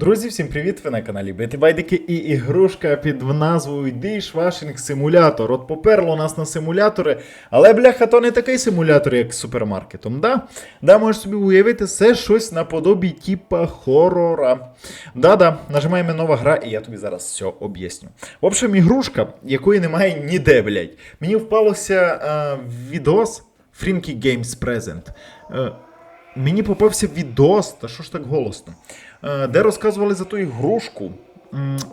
Друзі, всім привіт! Ви на каналі Бити Байдики і ігрушка під назвою Dishwashing Simulator. От поперло нас на симулятори, але бляха, то не такий симулятор, як з супермаркетом. Да? Да, можеш собі уявити, це щось наподобі типа хорора. Да-да, нажимаємо нова гра, і я тобі зараз все об'ясню. В общем, ігрушка, якої немає ніде, блядь. Мені впалося е, відос Frinky Games Present. Е, Мені попався відос, та що ж так голосно, де розказували за ту ігрушку.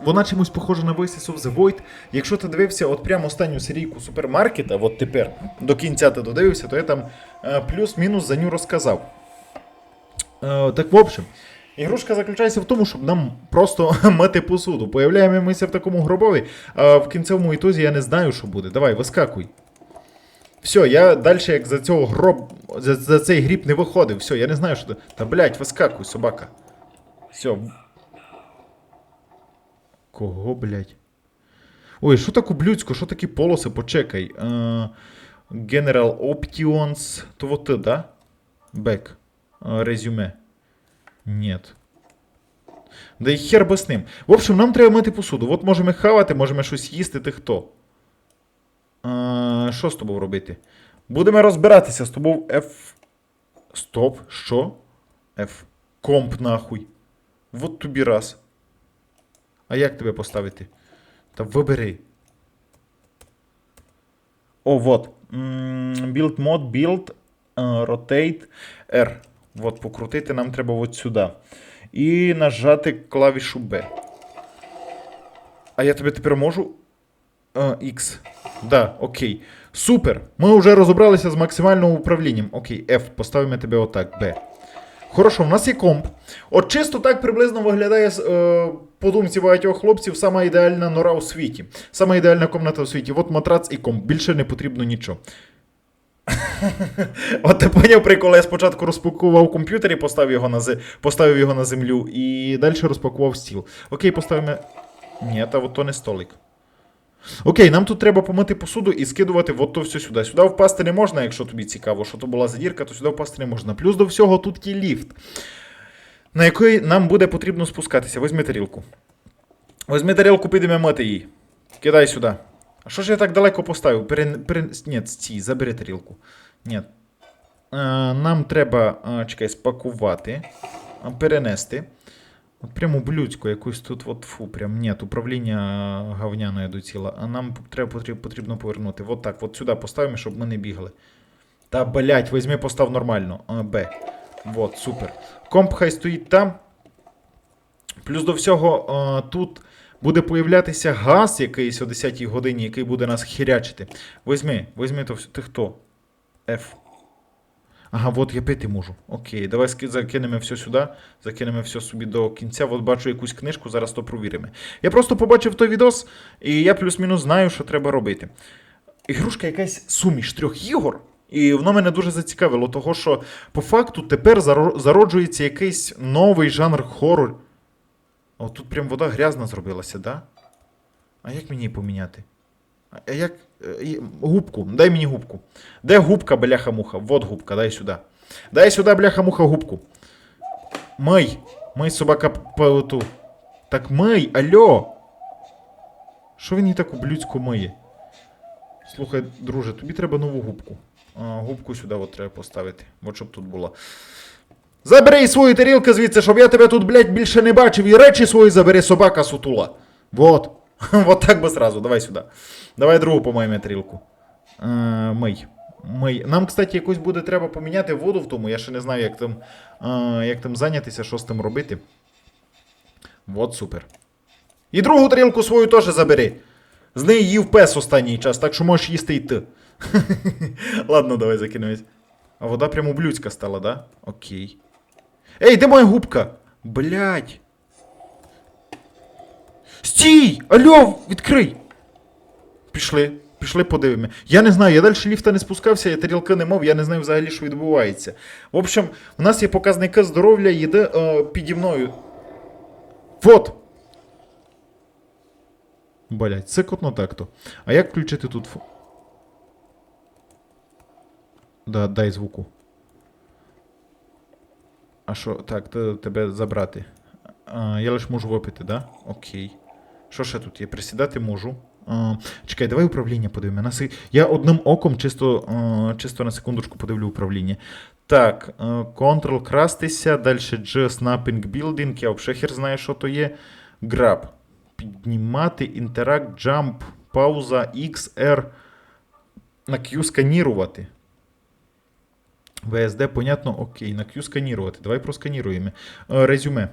Вона чимось похожа на Voices of the Void. Якщо ти дивився от прямо останню серійку супермаркета, от тепер до кінця ти додивився, то я там е, плюс-мінус за ню розказав. Е, Так, в общем, ігрушка заключається в тому, щоб нам просто мити посуду. Появляємося в такому гробові, а в кінцевому ітозі я не знаю, що буде. Давай, вискакуй. Все, я далі, як за цього гроб. За, за цей гріб не виходив. Все, я не знаю, що. Та блять, вискакуй, собака. Все. Кого, блять? Ой, що таке блюдсько, що такі полоси, почекай. Е, General Options. То вот ти, да? Back. Е, Резюме. Нет. Да і хер би з ним. В общем, нам треба мити посуду. От можемо хавати, можемо щось їсти, ти хто? А, що з тобою робити? Будемо розбиратися з тобою F. Стоп, що? F. Комп нахуй. Вот тобі раз. А як тебе поставити? Та вибери. О, вот. Build mod, build, е, rotate, R. Вот, покрутити нам треба от сюди. І нажати клавішу B. А я тебе тепер можу А, X. Да, окей. Супер. Ми вже розібралися з максимальним управлінням. Окей, F, поставимо тебе отак. B. Хорошо, в нас є комп. От чисто так приблизно виглядає е, по думці багатьох хлопців сама ідеальна нора у світі. Сама ідеальна комната у світі. От матрац і комп. Більше не потрібно нічого. От ти поняв прикол, я спочатку розпакував комп'ютер і поставив його на, поставив його на землю, і далі розпакував стіл. Окей, поставимо. Ні, та от то не столик. Окей, нам тут треба помити посуду і скидувати от то все сюди. Сюди впасти не можна, якщо тобі цікаво, що то була задірка, то сюди впасти не можна. Плюс до всього тут є ліфт, на який нам буде потрібно спускатися. Візьми тарілку. Візьми тарілку, підемо мити її. Кидай сюди. А що ж я так далеко поставив? Перен... Перен... Ні, стій, забери тарілку. Ні. Е, нам треба, е, чекай, спакувати, перенести. От прямо блюдську, якусь тут, от фу, прям ні, управління говняне до ціла. А нам треба потрібно, повернути. От так, от сюди поставимо, щоб ми не бігали. Та блять, візьми, постав нормально. А, Б. Вот, супер. Комп хай стоїть там. Плюс до всього, тут буде появлятися газ якийсь о 10-й годині, який буде нас хірячити. Візьми, візьми то все. Ти хто? F. Ага, от я пити можу. Окей, давай закинемо все сюди, закинемо все собі до кінця. От бачу якусь книжку, зараз то провіримо. Я просто побачив той відос, і я плюс-мінус знаю, що треба робити. Ігрушка якась суміш трьох ігор. І воно мене дуже зацікавило, того що по факту тепер зароджується якийсь новий жанр хорор. О, тут прям вода грязна зробилася, да? А як мені її поміняти? Як. е, Губку, дай мені губку. Де губка, бляха-муха? Вот губка, дай сюди. Дай сюди, бляха-муха, губку. Мий. Мий собака п- по ту. Так мий, алло. Що він її так ублюдську миє? Слухай, друже, тобі треба нову губку. А, губку сюди от треба поставити. От щоб тут була. Забери свою тарілку звідси, щоб я тебе тут, блядь, більше не бачив. І речі свої забери, собака сутула. Вот. Вот так би сразу. Давай сюди. Давай другу помиємо тарілку. Е, мий. Мий. Нам, кстати, якось буде треба поміняти воду в тому. Я ще не знаю, як там, е, як там зайнятися, що з тим робити. Вот супер. І другу тарілку свою теж забери. З неї їв пес останній час, так що можеш їсти і ти. Ладно, давай закинемось. А вода прямо блюдська стала, да? Окей. Ей, де моя губка? Блять. Стій! Алло, відкрий! Пішли, пішли подивимо. Я не знаю, я далі ліфта не спускався, я тарілки не мав, я не знаю взагалі, що відбувається. В общем, у нас є показники здоров'я, їде е, піді мною. Вот! Блять, це котно так-то. А як включити тут. фо- Да, дай звуку. А що, так, тебе забрати. А, я лише можу випити, да? Окей. Що ще тут є? Присідати можу. А, чекай, давай управління подивимо. На Я одним оком чисто, а, чисто на секундочку подивлю управління. Так, Ctrl крастися, далі G Snapping Building, я взагалі хер знаю, що то є. Grab. Піднімати, інтеракт, jump, пауза, X, R. На Q сканірувати. VSD, понятно, окей. На Q сканірувати. Давай просканіруємо. Е, Резюме.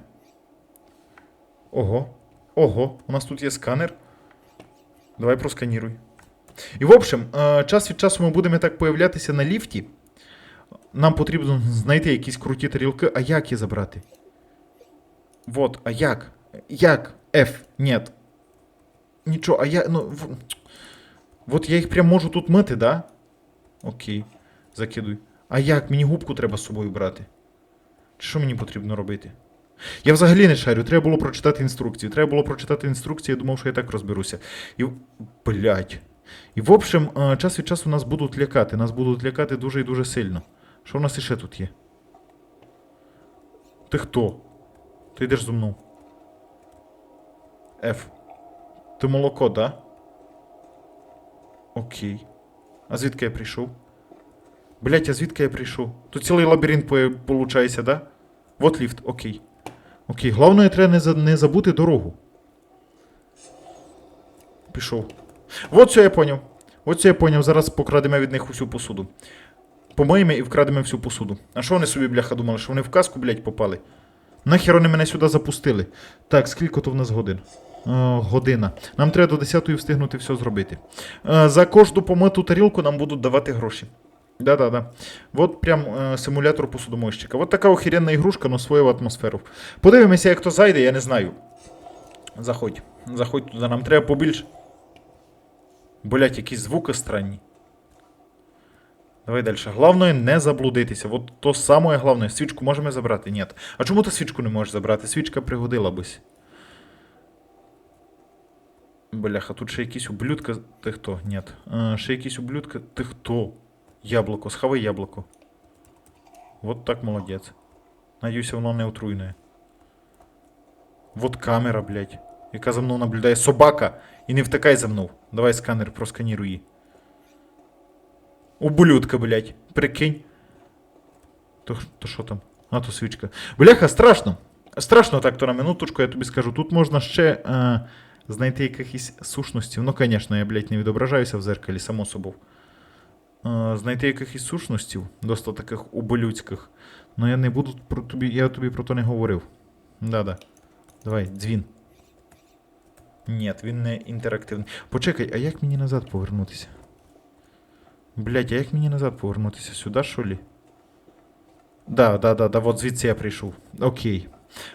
Ого. Ого, у нас тут є сканер. Давай просканіруй. І в общем, е, час від часу ми будемо так появлятися на ліфті. Нам потрібно знайти якісь круті тарілки. А як її забрати? Вот, а як? Як? F. Нет. Нічого, а я. Ну. в- Вот я їх прям можу тут мити, да? Окей. Закидуй. А як? Мені губку треба з собою брати. Чи Що мені потрібно робити? Я взагалі не шарю, треба було прочитати інструкцію. Треба було прочитати інструкцію, я думав, що я так розберуся. І. Блять. І в общем, е, час від часу нас будуть лякати. Нас будуть лякати дуже і дуже сильно. Що в нас іще тут є? Ти хто? Ти йдеш зо мною. F. Ти молоко, да? Окей. А звідки я прийшов? Блять, а звідки я прийшов? Тут цілий лабіринт по- получається, да? Вот ліфт, окей. Окей, головне, треба не, забути дорогу. Пішов. Вот все я поняв. От все я поняв. Зараз покрадемо від них усю посуду. Помиємо і вкрадемо всю посуду. А що вони собі, бляха, думали, що вони в казку, блядь, попали? Нахер вони мене сюди запустили. Так, скільки то в нас годин? Е, година. Нам треба до 10-ї встигнути все зробити. Е, за кожну помиту тарілку нам будуть давати гроші. Да-да-да. Вот прям е, симулятор посудомойщика. Вот така охеренна ігрушка, но свою атмосферу. Подивимося, як хто зайде, я не знаю. Заходь. Заходь туди, нам треба побільше. Блять, якісь звуки странні. Давай далі. Головне не заблудитися. Вот то саме головне. Свічку можемо забрати? Ні. А чому ти свічку не можеш забрати? Свічка пригодила бись. Бляха, тут ще якісь ублюдка. Ти хто? Ні. А, ще якісь ублюдка. Ти хто? Яблуко, схавай яблуко. Вот так молодець. Надіюся, воно не отруйне. Вот камера, блядь, яка за мною наблюдає. Собака! І не втикай за мною. Давай сканер, просканіруй її. Ублюдка, блядь. Прикинь. То, то там? А, то свічка. Бляха, страшно. Страшно так, то на минуточку, я тобі скажу. Тут можна ще е, знайти якихось сушностей. Ну, звісно, я, блядь, не відображаюся в зеркалі, само собою. Е, знайти якихось сушностів, досить таких ублюдських. Ну я не буду про тобі. Я тобі про то не говорив. Да-да. Давай, дзвін. Ні, він не інтерактивний. Почекай, а як мені назад повернутися? Блять, а як мені назад повернутися? Сюди, що лі? Да, да, да, да, от звідси я прийшов. Окей.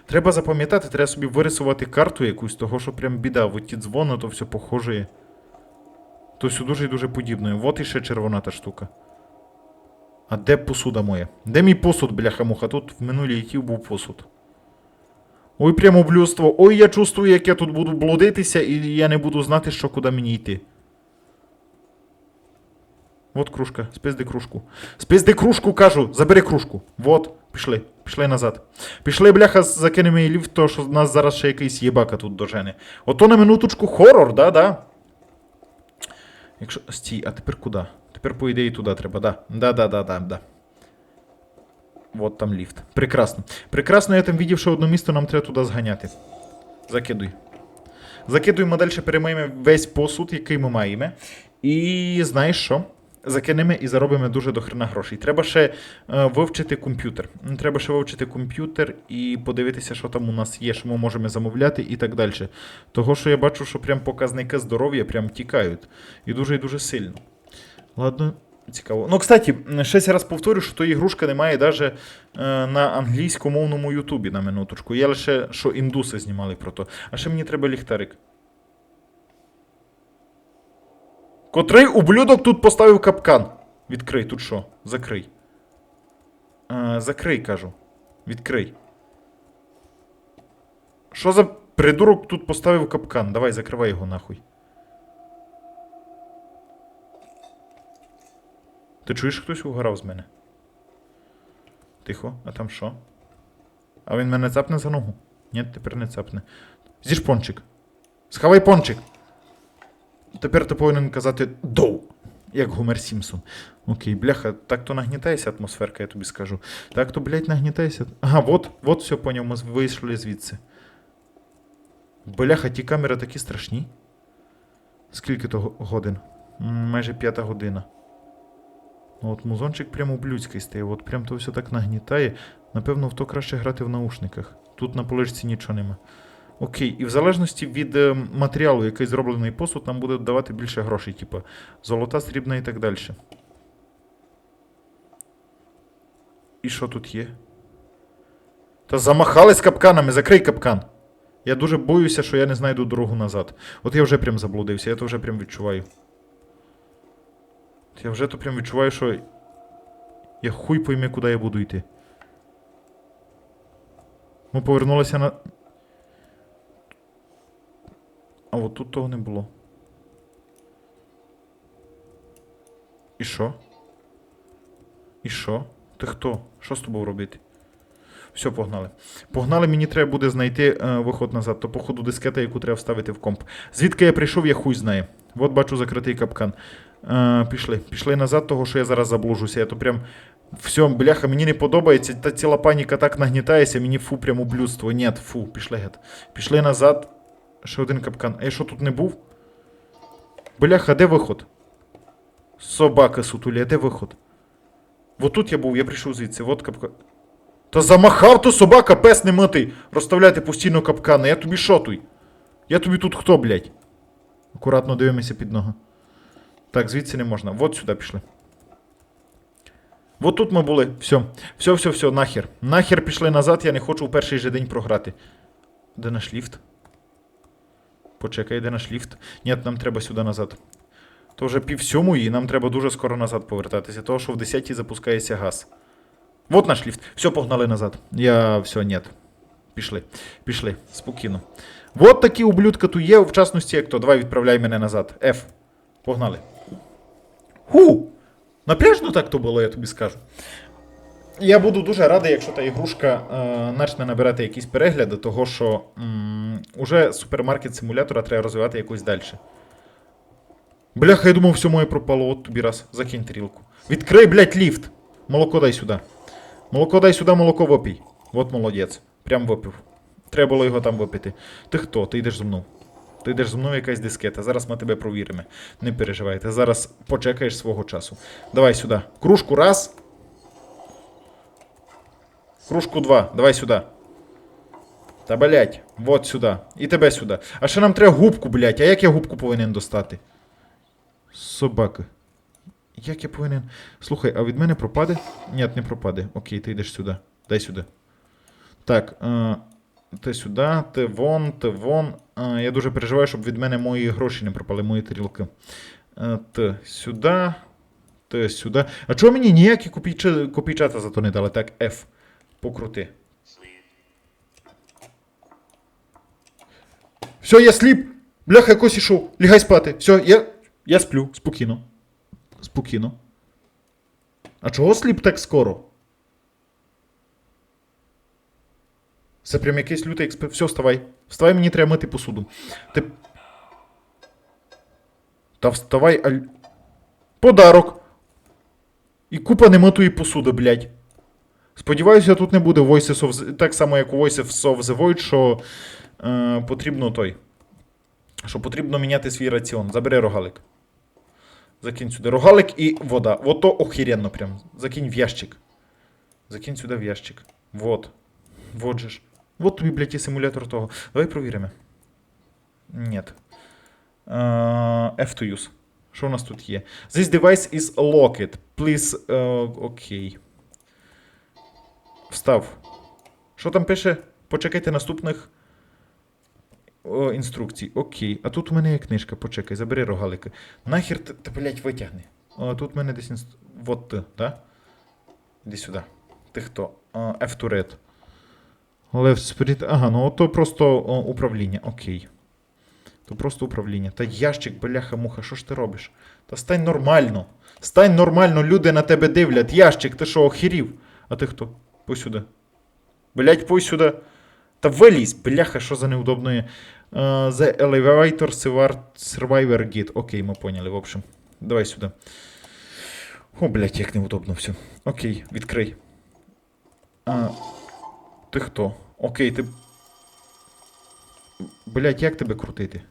Треба запам'ятати, треба собі вирисувати карту якусь, того, що прям біда. От ті дзвони, то все похоже. То все дуже і дуже подібне. От іще червона та штука. А де посуда моя? Де мій посуд, бляха-муха? Тут в минулій який був посуд. Ой, прямо блюдство. Ой, я чувствую, як я тут буду блудитися, і я не буду знати, що куди мені йти. От кружка, спизди кружку. Спизди кружку, кажу, забери кружку. Вот, пішли, пішли назад. Пішли, бляха, закинемо її ліфт, то що нас зараз ще якийсь єбака тут дожене. Ото на минуточку хорор, да, да. Якщо. Стій, а тепер куди? Тепер, по ідеї, туди треба, да. Да, да, да, да, да. Вот там ліфт. Прекрасно. Прекрасно, я там видів, що одне місто нам треба туди зганяти. Закидуй. Закидуємо далі, переймаємо весь посуд, який ми маємо. І знаєш що? Закинемо і заробимо дуже дохрена грошей. Треба ще е, вивчити комп'ютер. Треба ще вивчити комп'ютер і подивитися, що там у нас є, що ми можемо замовляти і так далі. Того, що я бачу, що прям показники здоров'я прям тікають. І дуже і дуже сильно. Ладно, цікаво. Ну, кстати, ще раз повторю, що то ігрушка немає навіть е, на англійськомовному Ютубі на минуточку. Я лише що індуси знімали про то. А ще мені треба ліхтарик. Котрий ублюдок тут поставив капкан? Відкрий, тут що? Закрий. Е, закрий, кажу. Відкрий. Що за придурок тут поставив капкан? Давай, закривай його нахуй. Ти чуєш, хтось угорав з мене? Тихо, а там що? А він мене цапне за ногу. Ні, тепер не цапне. З'їж пончик. Схавай пончик. Тепер ти повинен казати доу. Як Гомер Сімпсон. Окей, бляха, так то нагнітається атмосферка, я тобі скажу. Так то, блядь, нагнітається. Ага, вот, вот все поняв, ми вийшли звідси. Бляха, ті камери такі страшні. Скільки то годин? Майже п'ята година. Ну, от музончик прямо блюдський стає, от прям то все так нагнітає. Напевно, в то краще грати в наушниках. Тут на поличці нічого нема. Окей, і в залежності від е, матеріалу, який зроблений посуд, нам буде давати більше грошей, типу золота, срібна і так далі. І що тут є? Та замахались капканами, закрий капкан. Я дуже боюся, що я не знайду дорогу назад. От я вже прям заблудився, я то вже прям відчуваю. Я вже то прям відчуваю, що я хуй пойме, куди я буду йти. Ми повернулися на. А от тут того не було. І що? І що? Ти хто? Що з тобою робити? Все, погнали. Погнали, мені треба буде знайти е, виход назад. То, походу, дискета, яку треба вставити в комп. Звідки я прийшов, я хуй знає. От бачу закритий капкан. Е, пішли. Пішли назад, того що я зараз заблужуся. Я то прям. Все, бляха, мені не подобається. Та ціла паніка так нагнітається, мені фу, прям ублюдство. Ні, фу, пішли гет. Пішли назад. Ще один капкан. А я що тут не був? Бляха, де виход? Собака сутуля, де виход? Вот тут я був, я прийшов звідси, вот капкан. Та замахав то собака, пес не митий. Розставляти постійно капкани. Я тобі шотуй. Я тобі тут хто, блядь? Акуратно дивимося під ногу. Так, звідси не можна. Вот сюди пішли. Вот тут ми були. Все. Все, все, все, нахер. Нахер пішли назад, я не хочу у перший же день програти. Де наш ліфт? Почекай, де наш ліфт? Ні, нам треба сюди назад. То вже пів сьомої, і нам треба дуже скоро назад повертатися, того що в 10 запускається газ. Вот наш ліфт. Все, погнали назад. Я все, нет. Пішли. Пішли. Спокійно. Вот такі ублюдка тут є, в частності, як то. Давай відправляй мене назад. F. Погнали. Ху! Напряжно так то було, я тобі скажу. Я буду дуже радий, якщо та ігрушка е, почне набирати якісь перегляди, того що м, уже супермаркет симулятора треба розвивати якось далі. Бляха, я думав, все моє пропало, от тобі раз. Закинь тарілку. Відкрий, блядь, ліфт. Молоко дай сюди. Молоко дай сюди, молоко випій. От молодець. Прям випив. Треба було його там випити. Ти хто? Ти йдеш зі мною. Ти йдеш зі мною якась дискета. Зараз ми тебе провіримо. Не переживай. Ти зараз почекаєш свого часу. Давай сюди. Кружку раз. Кружку два. Давай сюди. Та блять, вот сюди. І тебе сюди. А ще нам треба губку, блять. А як я губку повинен достати? Собака. Як я повинен. Слухай, а від мене пропаде? Ні, не пропаде. Окей, ти йдеш сюди. Дай сюди. Так. Е, ти сюди, ти вон, ти вон. Е, я дуже переживаю, щоб від мене мої гроші не пропали, мої тарілки. Е, ти сюди. Ти сюди. А чого мені ніякі копійча, копійчата зато не дали? Так, F. Покрути. Все, я сліп. Бляха, якось ішов. Лягай спати. Все, я. Я сплю. Спокійно. Спокійно. А чого сліп так скоро? Це прям якийсь лютий експерт. Все, вставай. Вставай, мені треба мити посуду. Ти. Та вставай, аль. Подарок. І купа немитої посуди, блядь. Сподіваюся, тут не буде Voices of так само, як у Voices of the Void, що е, потрібно той. Що потрібно міняти свій раціон. Забери рогалик. Закинь сюди рогалик і вода. Ото охеренно прям. Закинь в ящик. Закинь сюди в ящик. Вот. Вот же ж. Вот тобі, блядь, і симулятор того. Давай провіримо. Нет. Е, F to use. Що у нас тут є? This device is locked. Please. е, Окей. Встав. Що там пише? Почекайте наступних о, інструкцій. Окей. А тут у мене є книжка. Почекай, забери рогалики. Нахер ти, ти блядь, витягни. О, тут у мене десь інст... Вот ти, да? Іди сюди. Ти хто? F to red. Left spirit. Ага, ну то просто о, управління. Окей. То просто управління. Та ящик, бляха-муха, що ж ти робиш? Та стань нормально. Стань нормально, люди на тебе дивлять. Ящик, ти що, охерів? А ти хто? Пой сюди. Блять, пой сюди. Та вилізь, бляха, що за неудобної. Uh, the Elevator Survivor- Guide. Окей, ми поняли, в общем. Давай сюди. О, блядь, як неудобно все. Окей, відкрий. А, ти хто? Окей, ти. Блядь, як тебе крутити?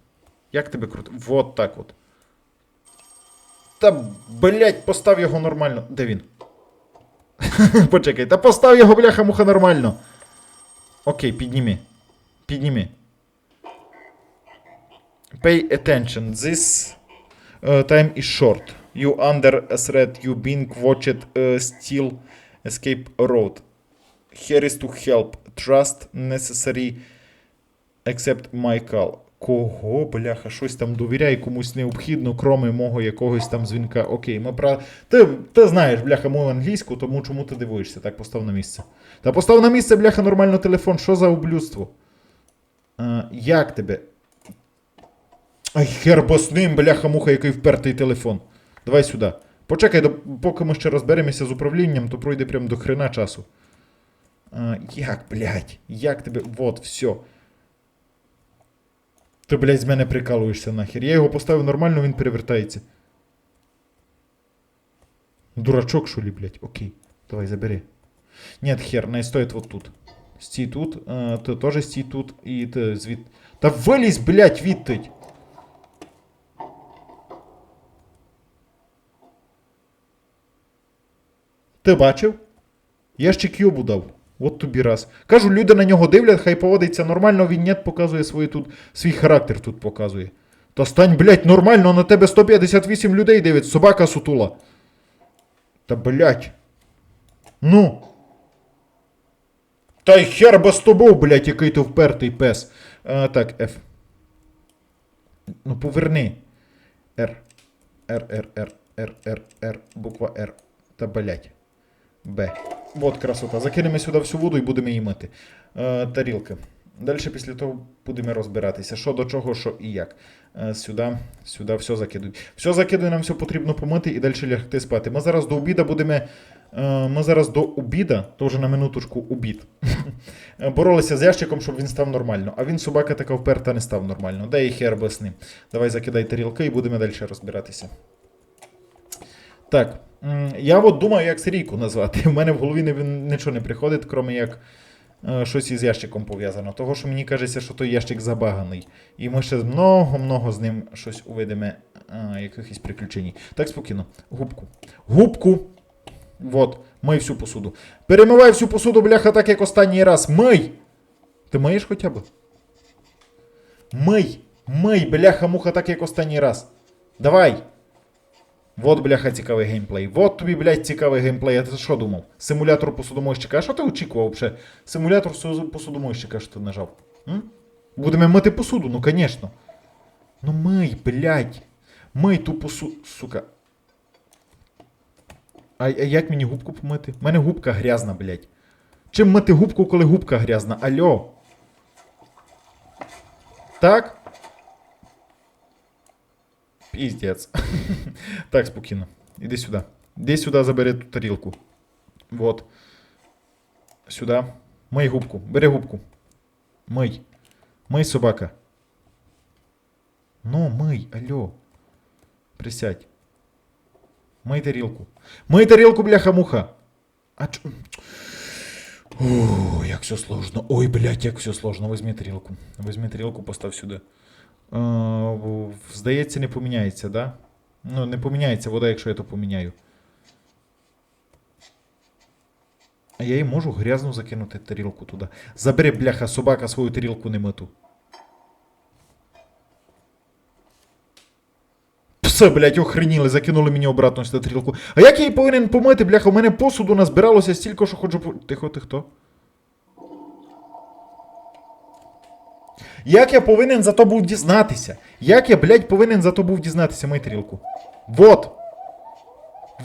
Як тебе крутити? Вот так от. Та, блядь, постав його нормально. Де він? Почекай, та постав його, бляха, муха, нормально. Окей, підніми. Підніми. Pay attention. This uh, time is short. You under a threat. You being watched uh, still escape road. Here is to help. Trust necessary. Except my call. Кого, бляха, щось там довіряй комусь необхідно, кроме мого якогось там дзвінка. Окей, ми про. Ти, ти знаєш, бляха, мою англійську, тому чому ти дивуєшся? Так, постав на місце. Та постав на місце, бляха, нормально телефон. Що за ублюдство? А, як тебе? Ай, хер бо бляха-муха, який впертий телефон. Давай сюди. Почекай, поки ми ще розберемося з управлінням, то пройде прям до хрена часу. А, як, блядь? Як тебе. Вот, все. Ти, блядь, з мене прикалуєшся нахер. Я його поставив нормально, він перевертається. Дурачок, що ли, блядь? Окей. Давай, забери. Нет, хер, не стоїть вот тут. Стій тут, а, ти теж стій тут, і ти звід. Та вилізь, блядь, відтить! Ти бачив? Я ще кюбу дав. От тобі раз. Кажу, люди на нього дивлять, хай поводиться нормально, він нет показує свої тут, свій характер тут показує. Та стань, блядь, нормально, на тебе 158 людей дивиться, собака сутула. Та блядь. Ну. Та й хер би з тобою, блядь, який ти впертий пес. А, так, F. Ну поверни. R. R, R, R, R, R, R, буква R. Та блядь. Б. Вот красота. Закинемо сюди всю воду і будемо її мити. Е, тарілки. Далі після того будемо розбиратися, що до чого, що і як. Е, сюди, сюди все закидуй. Все закидуй, нам все потрібно помити і далі лягти спати. Ми зараз до обіда будемо. Е, ми зараз до обіда, то вже на минуточку обід. Боролися з ящиком, щоб він став нормально. А він собака така вперта не став нормально. Дай і хер би ним. Давай закидай тарілки і будемо далі розбиратися. Так. Я от думаю, як серійку назвати. У мене в голові не, нічого не приходить, крім як е, щось із ящиком пов'язано. Того, що мені кажеться, що той ящик забаганий. І ми ще много-много з ним щось увидимо, е, якихось приключень. Так, спокійно. Губку. Губку. Вот, мий всю посуду. Перемивай всю посуду, бляха, так як останній раз. Мий! Ти миєш хоча б? Мий! Мий, бляха-муха, так як останній раз. Давай! Вот, бляха, цікавий геймплей. Вот тобі, блядь, цікавий геймплей. А ти що думав? Симулятор посудомойщика. А що ти очікував взагалі? Симулятор су- посудомойщика, що ти нажав? М? Будемо мити посуду, ну конечно. Ну мий, блядь. Мий ту посуду. Сука. А, а як мені губку помити? У мене губка грязна, блядь. Чим мити губку, коли губка грязна? Алло. Так? Піздець. так, спокійно. Іди сюди. Іди сюди, забери ту тарілку. Вот. Сюди. Мий губку. Бери губку. Мий. Мий, собака. Ну, мий, алло. Присядь. Мий тарілку. Мий тарілку, бляха-муха. А чо... О, як все сложно. Ой, блядь, як все сложно. Возьми тарілку. Возьми тарілку, постав сюди. Е, здається, не поміняється, да? Ну, не поміняється вода, якщо я то поміняю. А я їй можу грязну закинути тарілку туди. Забери, бляха, собака свою тарілку не миту. Все, блядь, охреніли, закинули мені обратно сюди тарілку. А як я її повинен помити, бляха? У мене посуду назбиралося стільки, що ходжу. Тихо, ти хто? Як я повинен за то був дізнатися? Як я, блядь, повинен за то був дізнатися мою тарілку? Вот.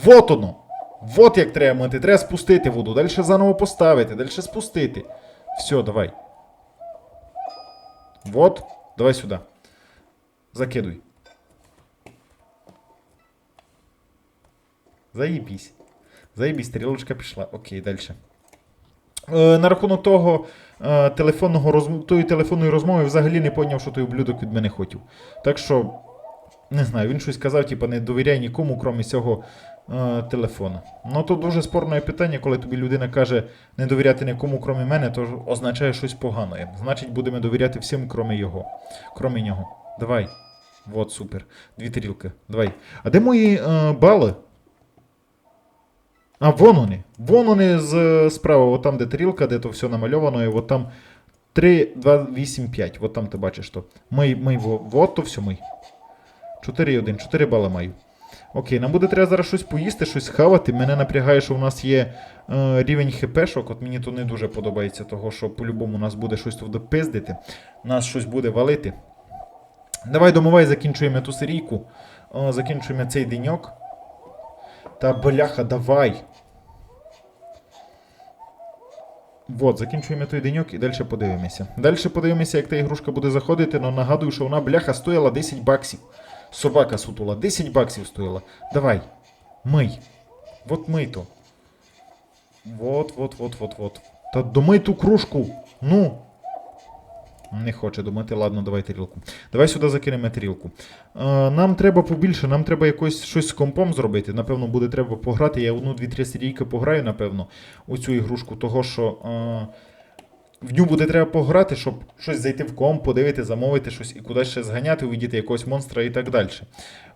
Вот оно. Вот як треба мити. Треба спустити воду. Далі заново поставити, далі спустити. Все, давай. Вот. Давай сюди. Закидуй. Заебись. Заебись, тарілочка пішла. Окей, далі. Е, на рахунок того е, телефонного розм... тої телефонної розмови взагалі не поняв, що той ублюдок від мене хотів. Так що, не знаю, він щось казав, типу, не довіряй нікому, крім цього е, телефона. Ну то дуже спорне питання, коли тобі людина каже не довіряти нікому, крім мене, то означає щось погане. Значить, будемо довіряти всім, крім його. Крім нього. Давай. Вот, супер. Дві тарілки. Давай. А де мої е, бали? А, вон вони. Вон вони з справа, от там, де тарілка, де то все намальовано, і от там 3, 2, 8, 5. От там ти бачиш то. Мий, мий, вот то все мий. 4 1, 4 бали маю. Окей, нам буде треба зараз щось поїсти, щось хавати. Мене напрягає, що у нас є е, рівень хпшок. От мені то не дуже подобається, того, що по-любому нас буде щось тут допиздити. Нас щось буде валити. Давай домовай, закінчуємо ту серійку. О, закінчуємо цей деньок. Та бляха, давай. Вот, закінчуємо той деньок і далі подивимося. Далі подивимося, як та ігрушка буде заходити, але нагадую, що вона бляха стоїла 10 баксів. Собака сутула, 10 баксів стоїла. Давай. Мий. Вот мий то. Вот, вот, вот, вот, вот. Та домий ту кружку. Ну. Не хоче думати, ладно, давай тарілку. Давай сюди закинемо тарілку. Е, нам треба побільше, нам треба якось щось з компом зробити. Напевно, буде треба пограти. Я одну-дві-три серійки пограю, напевно, у цю ігрушку, того що. В ню буде треба пограти, щоб щось зайти в комп, подивити, замовити щось і кудись ще зганяти, увідіти якогось монстра і так далі.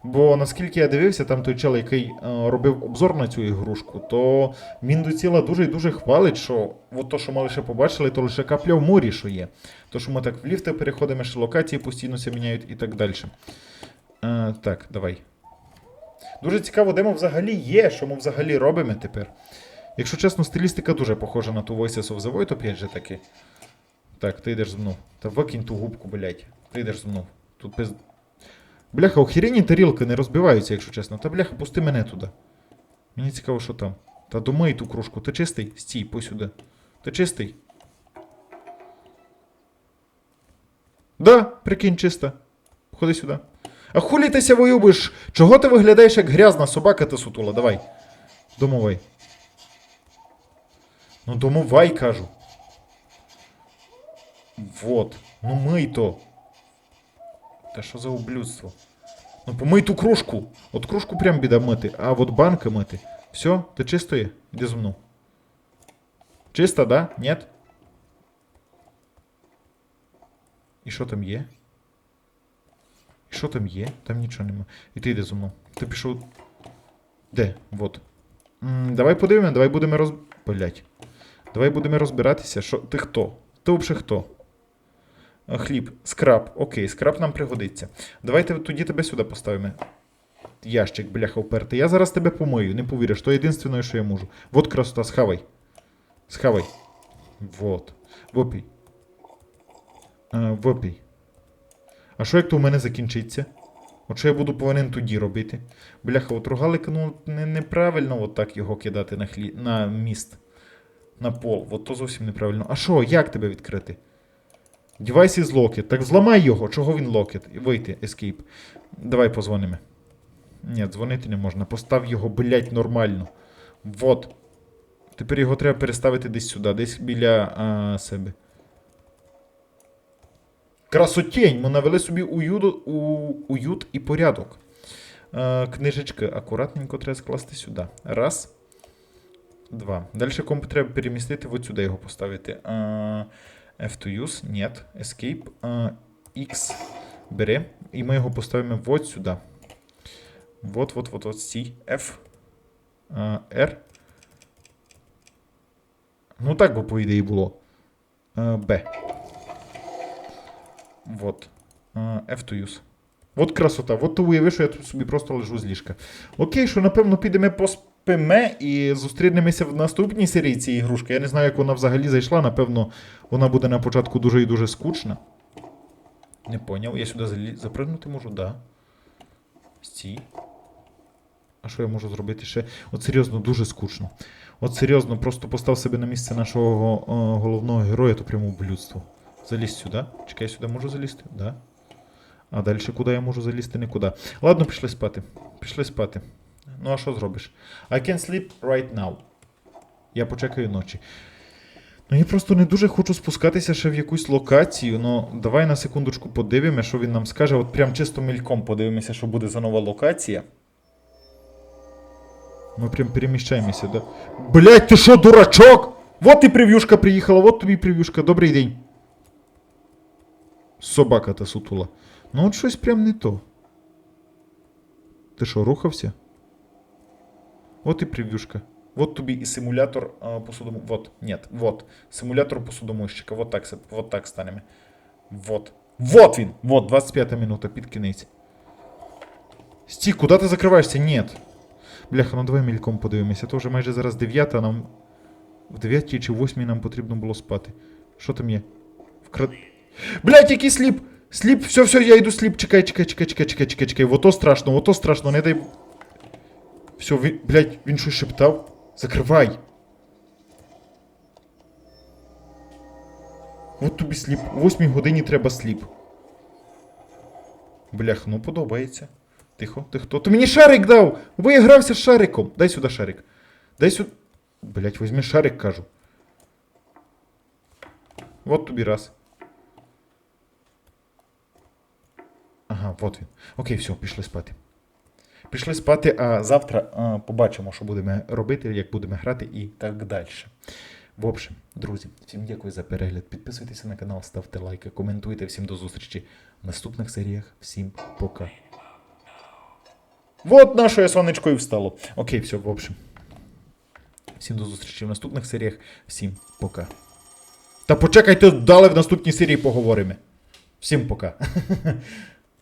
Бо наскільки я дивився, там той чел, який е, робив обзор на цю ігрушку, то він до ціла дуже і дуже хвалить, що от то, що ми лише побачили, то лише капля в морі, що є. То, що ми так в ліфти переходимо, що локації постійно ся міняють і так далі. Е, так, давай. Дуже цікаво, де ми взагалі є, що ми взагалі робимо тепер. Якщо чесно, стилістика дуже похожа на ту Voices of the Void, опять же таки. Так, ти йдеш зі мною. Та викинь ту губку, блядь. Ти йдеш зі мною. Тут без. Бляха, охерені тарілки не розбиваються, якщо чесно. Та бляха, пусти мене туди. Мені цікаво, що там. Та домий ту кружку. Ти чистий? Стій, по сюди. Ти чистий? Да, прикинь, чиста. Ходи сюди. А хулі ти ся воюбиш? Чого ти виглядаєш як грязна собака та сутула? Давай. Домовай. Ну домовай, кажу. Вот. Ну мий то. Та що за ублюдство? Ну помий ту кружку. От кружку прям біда мити, а от банки мити. Все, ти чистої? Іди зі мною. Чисто, да? Нет? І що там є? І що там є? Там нічого нема. І ти йди зі мною. Ти пішов. Де? Вот. М, давай подивимо, давай будемо роз. Блять. Давай будемо розбиратися, що. Ти хто? Ти взагалі хто? Хліб, скраб. Окей, скраб нам пригодиться. Давайте тоді тебе сюди поставимо. Ящик, бляха, впертий. Я зараз тебе помию, не повіриш, то єдине, що я можу. Вот красота, схавай. Схавай. Вот. Вопій. Вопій. А що як то у мене закінчиться? От що я буду повинен тоді робити? Бляха, от рогалик, ну неправильно от його кидати на, хлі... на міст. На пол. От то зовсім неправильно. А що, як тебе відкрити? Девайс із локет. Так зламай його. Чого він локет? Вийти, escape. Давай позвонимо. Ні, дзвонити не можна. Постав його, блять, нормально. Вот. Тепер його треба переставити десь сюди, десь біля а, себе. Красотень! Ми навели собі уют, у, уют і порядок. Е, книжечки акуратненько треба скласти сюди. Раз. Два. Далі комп треба перемістити, от сюди його поставити. F to use, нет. Escape. X бере. І ми його поставимо от сюди. Вот, вот, вот, вот, стій. F. R. Ну так би, по ідеї, було. Е, B. Вот. F to use. От красота. От ти уяви, що я тут собі просто лежу з ліжка. Окей, що напевно підемо поспиме і зустрінемося в наступній серії цієї ігрушки. Я не знаю, як вона взагалі зайшла. Напевно, вона буде на початку дуже і дуже скучна. Не поняв. Я сюди запригнути можу, да. Стій. А що я можу зробити ще? От серйозно, дуже скучно. От серйозно, просто постав себе на місце нашого е, головного героя, то прямо блюдство. Залізь сюди. Чекай, я сюди можу залізти? Да. А далі куди я можу залізти? Нікуди. Ладно, пішли спати. Пішли спати. Ну, а що зробиш? I can sleep right now. Я почекаю ночі. Ну я просто не дуже хочу спускатися ще в якусь локацію. Ну, давай на секундочку подивимося, що він нам скаже. От прям чисто мельком подивимося, що буде за нова локація. Ми прям переміщаємося, да? Блять, ти що, дурачок? Вот і прев'юшка приїхала, вот тобі прев'юшка. Добрий день. Собака та сутула. Ну от щось прям не то. Ти що, рухався? От і прев'юшка. Вот тобі і симулятор а, посудому... Вот, нет, вот. Симулятор посудомойщика. Вот так, вот так станемо. Вот. Вот він! Вот, 25 минута, під кінець. Сті, куди ти закриваєшся? Нет. Бляха, ну давай мільком подивимося. То вже майже зараз 9, а нам. В 9 чи 8 нам потрібно було спати. Що там є? Вкрад... Блять, який сліп! Сліп, все, все, я йду сліп. Чекай, чекай, чекай, чекай, чекай, чекай, чекай. Ото страшно, ото страшно, не дай. Все, він, блядь, він щось шептав. Закривай. От тобі сліп. У 8 годині треба сліп. Блях, ну подобається. Тихо, ти хто? Ти мені шарик дав! Виігрався з шариком. Дай сюди шарик. Дай сюди. Блять, візьми шарик, кажу. От тобі раз. Ага, от він. Окей, все, пішли спати. Пішли спати, а завтра а, побачимо, що будемо робити, як будемо грати і так далі. В общем, друзі, всім дякую за перегляд. Підписуйтеся на канал, ставте лайки, коментуйте. Всім до зустрічі в наступних серіях. Всім пока. Вот наше сонечко і встало. Окей, все, в общем. Всім до зустрічі в наступних серіях. Всім пока. Та почекайте, далі в наступній серії поговоримо. Всім пока.